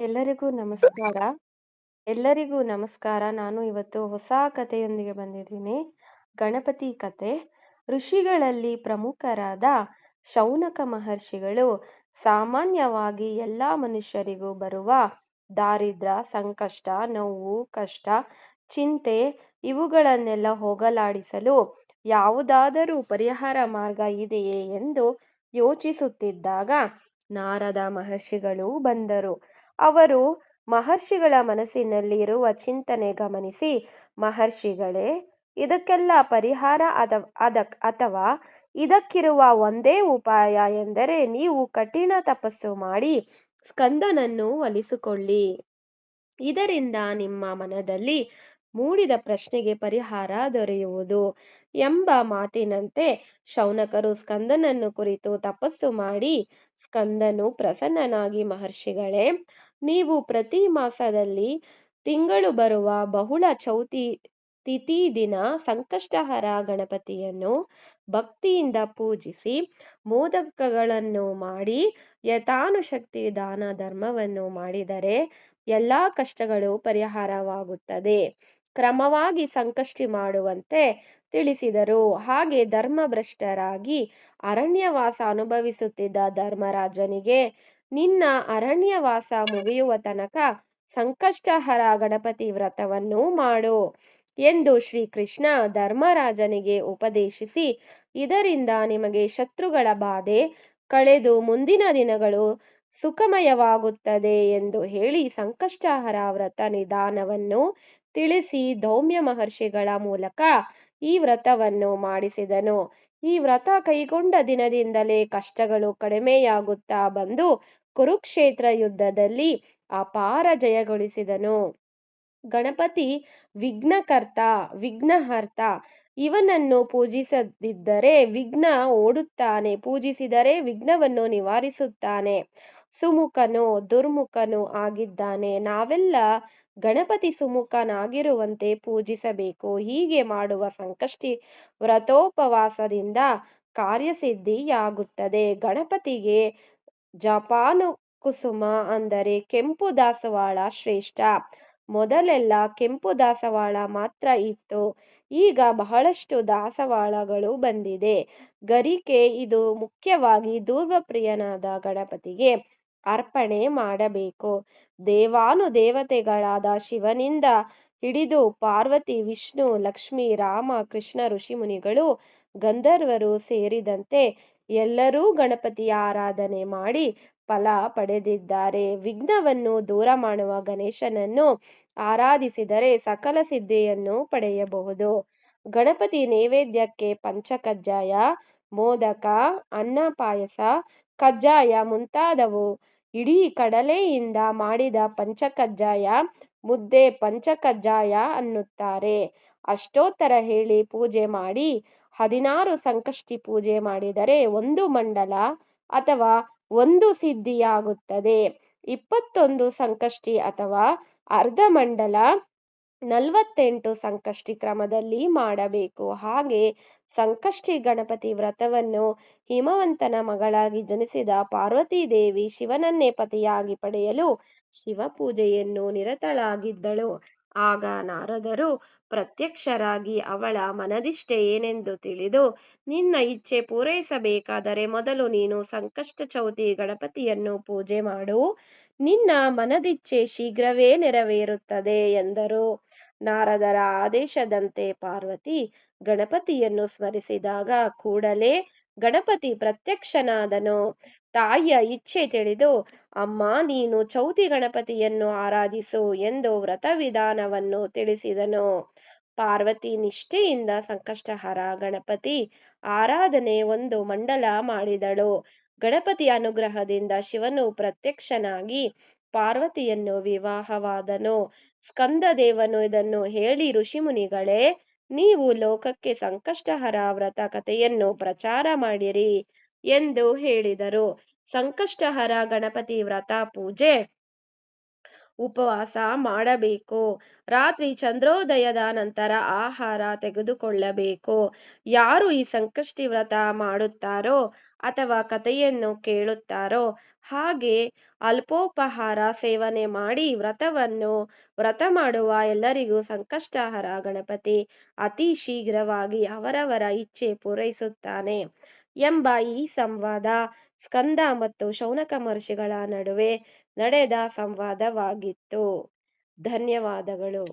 ಎಲ್ಲರಿಗೂ ನಮಸ್ಕಾರ. ಎಲ್ಲರಿಗೂ ನಮಸ್ಕಾರ. ನಾನು ಇವತ್ತು ಹೊಸ ಕಥೆಯೊಂದಿಗೆ ಬಂದಿದ್ದೀನಿ. ಗಣಪತಿ ಕತೆ ಋಷಿಗಳಲ್ಲಿ ಪ್ರಮುಖರಾದ ಶೌನಕ ಮಹರ್ಷಿಗಳು ಸಾಮಾನ್ಯವಾಗಿ ಎಲ್ಲ ಮನುಷ್ಯರಿಗೂ ಬರುವ ದಾರಿದ್ರ, ಸಂಕಷ್ಟ, ನೋವು, ಕಷ್ಟ, ಚಿಂತೆ ಇವುಗಳನ್ನೆಲ್ಲ ಹೋಗಲಾಡಿಸಲು ಯಾವುದಾದರೂ ಪರಿಹಾರ ಮಾರ್ಗ ಇದೆಯೇ ಎಂದು ಯೋಚಿಸುತ್ತಿದ್ದಾಗ ನಾರದ ಮಹರ್ಷಿಗಳು ಬಂದರು. ಅವರು ಮಹರ್ಷಿಗಳ ಮನಸ್ಸಿನಲ್ಲಿ ಇರುವ ಚಿಂತನೆ ಗಮನಿಸಿ, ಮಹರ್ಷಿಗಳೇ, ಇದಕ್ಕೆಲ್ಲ ಪರಿಹಾರ ಅದ, ಅದಕ್, ಅಥವಾ ಇದಕ್ಕಿರುವ ಒಂದೇ ಉಪಾಯ ಎಂದರೆ ನೀವು ಕಠಿಣ ತಪಸ್ಸು ಮಾಡಿ ಸ್ಕಂದನನ್ನು ಒಲಿಸಿಕೊಳ್ಳಿ. ಇದರಿಂದ ನಿಮ್ಮ ಮನದಲ್ಲಿ ಮೂಡಿದ ಪ್ರಶ್ನೆಗೆ ಪರಿಹಾರ ದೊರೆಯುವುದು ಎಂಬ ಮಾತಿನಂತೆ ಶೌನಕರು ಸ್ಕಂದನನ್ನು ಕುರಿತು ತಪಸ್ಸು ಮಾಡಿ, ಸ್ಕಂದನು ಪ್ರಸನ್ನನಾಗಿ ಮಹರ್ಷಿಗಳೇ ನೀವು ಪ್ರತಿ ಮಾಸದಲ್ಲಿ ತಿಂಗಳು ಬರುವ ಬಹುಳ ಚೌತಿ, ತಿಥಿ ದಿನ ಸಂಕಷ್ಟಹರ ಗಣಪತಿಯನ್ನು ಭಕ್ತಿಯಿಂದ ಪೂಜಿಸಿ, ಮೋದಕಗಳನ್ನು ಮಾಡಿ, ಯಥಾನುಶಕ್ತಿ ದಾನ ಧರ್ಮವನ್ನು ಮಾಡಿದರೆ ಎಲ್ಲ ಕಷ್ಟಗಳು ಪರಿಹಾರವಾಗುತ್ತದೆ. ಕ್ರಮವಾಗಿ ಸಂಕಷ್ಟಿ ಮಾಡುವಂತೆ ತಿಳಿಸಿದರು. ಹಾಗೆ ಧರ್ಮಭ್ರಷ್ಟರಾಗಿ ಅರಣ್ಯವಾಸ ಅನುಭವಿಸುತ್ತಿದ್ದ ಧರ್ಮರಾಜನಿಗೆ ನಿನ್ನ ಅರಣ್ಯವಾಸ ಮುಗಿಯುವ ತನಕ ಸಂಕಷ್ಟಹರ ಗಣಪತಿ ವ್ರತವನ್ನು ಮಾಡು ಎಂದು ಶ್ರೀಕೃಷ್ಣ ಧರ್ಮರಾಜನಿಗೆ ಉಪದೇಶಿಸಿ, ಇದರಿಂದ ನಿಮಗೆ ಶತ್ರುಗಳ ಬಾಧೆ ಕಳೆದು ಮುಂದಿನ ದಿನಗಳು ಸುಖಮಯವಾಗುತ್ತದೆ ಎಂದು ಹೇಳಿ ಸಂಕಷ್ಟಹರ ವ್ರತ ನಿಧಾನವನ್ನು ತಿಳಿಸಿ ದೌಮ್ಯ ಮಹರ್ಷಿಗಳ ಮೂಲಕ ಈ ವ್ರತವನ್ನು ಮಾಡಿಸಿದನು. ಈ ವ್ರತ ಕೈಗೊಂಡ ದಿನದಿಂದಲೇ ಕಷ್ಟಗಳು ಕಡಿಮೆಯಾಗುತ್ತಾ ಬಂದು ಕುರುಕ್ಷೇತ್ರ ಯುದ್ಧದಲ್ಲಿ ಅಪಾರ ಜಯಗೊಳಿಸಿದನು. ಗಣಪತಿ, ವಿಘ್ನಕರ್ತ, ವಿಘ್ನಹರ್ತ ಇವನನ್ನು ಪೂಜಿಸದಿದ್ದರೆ ವಿಘ್ನ ಓಡುತ್ತಾನೆ. ಪೂಜಿಸಿದರೆ ವಿಘ್ನವನ್ನು ನಿವಾರಿಸುತ್ತಾನೆ. ಸುಮುಖನು, ದುರ್ಮುಖನು ಆಗಿದ್ದಾನೆ. ನಾವೆಲ್ಲ ಗಣಪತಿ ಸುಮುಖನಾಗಿರುವಂತೆ ಪೂಜಿಸಬೇಕು. ಹೀಗೆ ಮಾಡುವ ಸಂಕಷ್ಟಿ ವ್ರತೋಪವಾಸದಿಂದ ಕಾರ್ಯಸಿದ್ಧಿಯಾಗುತ್ತದೆ. ಗಣಪತಿಗೆ ಜಪಾನು ಕುಸುಮ ಅಂದರೆ ಕೆಂಪು ದಾಸವಾಳ ಶ್ರೇಷ್ಠ. ಮೊದಲೆಲ್ಲ ಕೆಂಪು ದಾಸವಾಳ ಮಾತ್ರ ಇತ್ತು. ಈಗ ಬಹಳಷ್ಟು ದಾಸವಾಳಗಳು ಬಂದಿದೆ. ಗರಿಕೆ ಇದು ಮುಖ್ಯವಾಗಿ ದೂರ್ವಪ್ರಿಯನಾದ ಗಣಪತಿಗೆ ಅರ್ಪಣೆ ಮಾಡಬೇಕು. ದೇವಾನು ದೇವತೆಗಳಾದ ಶಿವನಿಂದ ಹಿಡಿದು ಪಾರ್ವತಿ, ವಿಷ್ಣು, ಲಕ್ಷ್ಮಿ, ರಾಮ, ಕೃಷ್ಣ ಋಷಿಮುನಿಗಳು ಗಂಧರ್ವರು ಸೇರಿದಂತೆ ಎಲ್ಲರೂ ಗಣಪತಿಯ ಆರಾಧನೆ ಮಾಡಿ ಫಲ ಪಡೆದಿದ್ದಾರೆ. ವಿಘ್ನವನ್ನು ದೂರ ಮಾಡುವ ಗಣೇಶನನ್ನು ಆರಾಧಿಸಿದರೆ ಸಕಲ ಸಿದ್ಧಿಯನ್ನು ಪಡೆಯಬಹುದು. ಗಣಪತಿ ನೈವೇದ್ಯಕ್ಕೆ ಪಂಚಕಜ್ಜಾಯ, ಮೋದಕ, ಅನ್ನ ಪಾಯಸ, ಕಜ್ಜಾಯ ಮುಂತಾದವು. ಇಡೀ ಕಡಲೆಯಿಂದ ಮಾಡಿದ ಪಂಚಕಜ್ಜಾಯ ಮುದ್ದೆ ಪಂಚಕಜ್ಜಾಯ ಅನ್ನುತ್ತಾರೆ. ಅಷ್ಟೋತ್ತರ ಹೇಳಿ ಪೂಜೆ ಮಾಡಿ ಹದಿನಾರು ಸಂಕಷ್ಟಿ ಪೂಜೆ ಮಾಡಿದರೆ ಒಂದು ಮಂಡಲ ಅಥವಾ ಒಂದು ಸಿದ್ಧಿಯಾಗುತ್ತದೆ. ಇಪ್ಪತ್ತೊಂದು ಸಂಕಷ್ಟಿ ಅಥವಾ ಅರ್ಧ ಮಂಡಲ ನಲವತ್ತೆಂಟು ಸಂಕಷ್ಟಿ ಕ್ರಮದಲ್ಲಿ ಮಾಡಬೇಕು. ಹಾಗೆ ಸಂಕಷ್ಟಿ ಗಣಪತಿ ವ್ರತವನ್ನು ಹಿಮವಂತನ ಮಗಳಾಗಿ ಜನಿಸಿದ ಪಾರ್ವತೀದೇವಿ ಶಿವನನ್ನೇ ಪತಿಯಾಗಿ ಪಡೆಯಲು ಶಿವ ಪೂಜೆಯನ್ನು ನಿರತಳಾಗಿದ್ದಳು. ಆಗ ನಾರದರು ಪ್ರತ್ಯಕ್ಷರಾಗಿ ಅವಳ ಮನದಿಷ್ಟೆ ಏನೆಂದು ತಿಳಿದು, ನಿನ್ನ ಇಚ್ಛೆ ಪೂರೈಸಬೇಕಾದರೆ ಮೊದಲು ನೀನು ಸಂಕಷ್ಟ ಚೌತಿ ಗಣಪತಿಯನ್ನು ಪೂಜೆ ಮಾಡು. ನಿನ್ನ ಮನದಿಚ್ಛೆ ಶೀಘ್ರವೇ ನೆರವೇರುತ್ತದೆ ಎಂದರು. ನಾರದರ ಆದೇಶದಂತೆ ಪಾರ್ವತಿ ಗಣಪತಿಯನ್ನು ಸ್ಮರಿಸಿದಾಗ ಕೂಡಲೇ ಗಣಪತಿ ಪ್ರತ್ಯಕ್ಷನಾದನು. ತಾಯಿಯ ಇಚ್ಛೆ ತಿಳಿದು, ಅಮ್ಮ, ನೀನು ಚೌತಿ ಗಣಪತಿಯನ್ನು ಆರಾಧಿಸು ಎಂದು ವ್ರತ ವಿಧಾನವನ್ನು ತಿಳಿಸಿದನು. ಪಾರ್ವತಿ ನಿಷ್ಠೆಯಿಂದ ಸಂಕಷ್ಟಹರ ಗಣಪತಿ ಆರಾಧನೆ ಒಂದು ಮಂಡಲ ಮಾಡಿದಳು. ಗಣಪತಿ ಅನುಗ್ರಹದಿಂದ ಶಿವನು ಪ್ರತ್ಯಕ್ಷನಾಗಿ ಪಾರ್ವತಿಯನ್ನು ವಿವಾಹವಾದನು. ಸ್ಕಂದ ದೇವನು ಇದನ್ನು ಹೇಳಿ ಋಷಿಮುನಿಗಳೇ ನೀವು ಲೋಕಕ್ಕೆ ಸಂಕಷ್ಟಹರ ವ್ರತ ಕಥೆಯನ್ನು ಪ್ರಚಾರ ಮಾಡಿರಿ ಎಂದು ಹೇಳಿದರು. ಸಂಕಷ್ಟಹರ ಗಣಪತಿ ವ್ರತ ಪೂಜೆ, ಉಪವಾಸ ಮಾಡಬೇಕು. ರಾತ್ರಿ ಚಂದ್ರೋದಯದ ನಂತರ ಆಹಾರ ತೆಗೆದುಕೊಳ್ಳಬೇಕು. ಯಾರು ಈ ಸಂಕಷ್ಟಿ ವ್ರತ ಮಾಡುತ್ತಾರೋ ಅಥವಾ ಕಥೆಯನ್ನು ಕೇಳುತ್ತಾರೋ ಹಾಗೆ ಅಲ್ಪೋಪಹಾರ ಸೇವನೆ ಮಾಡಿ ವ್ರತವನ್ನು ವ್ರತ ಮಾಡುವ ಎಲ್ಲರಿಗೂ ಸಂಕಷ್ಟಹರ ಗಣಪತಿ ಅತಿ ಶೀಘ್ರವಾಗಿ ಅವರವರ ಇಚ್ಛೆ ಪೂರೈಸುತ್ತಾನೆ ಎಂಬ ಈ ಸಂವಾದ ಸ್ಕಂದ ಮತ್ತು ಶೌನಕ ಮಹರ್ಷಿಗಳ ನಡುವೆ ನಡೆದ ಸಂವಾದವಾಗಿತ್ತು. ಧನ್ಯವಾದಗಳು.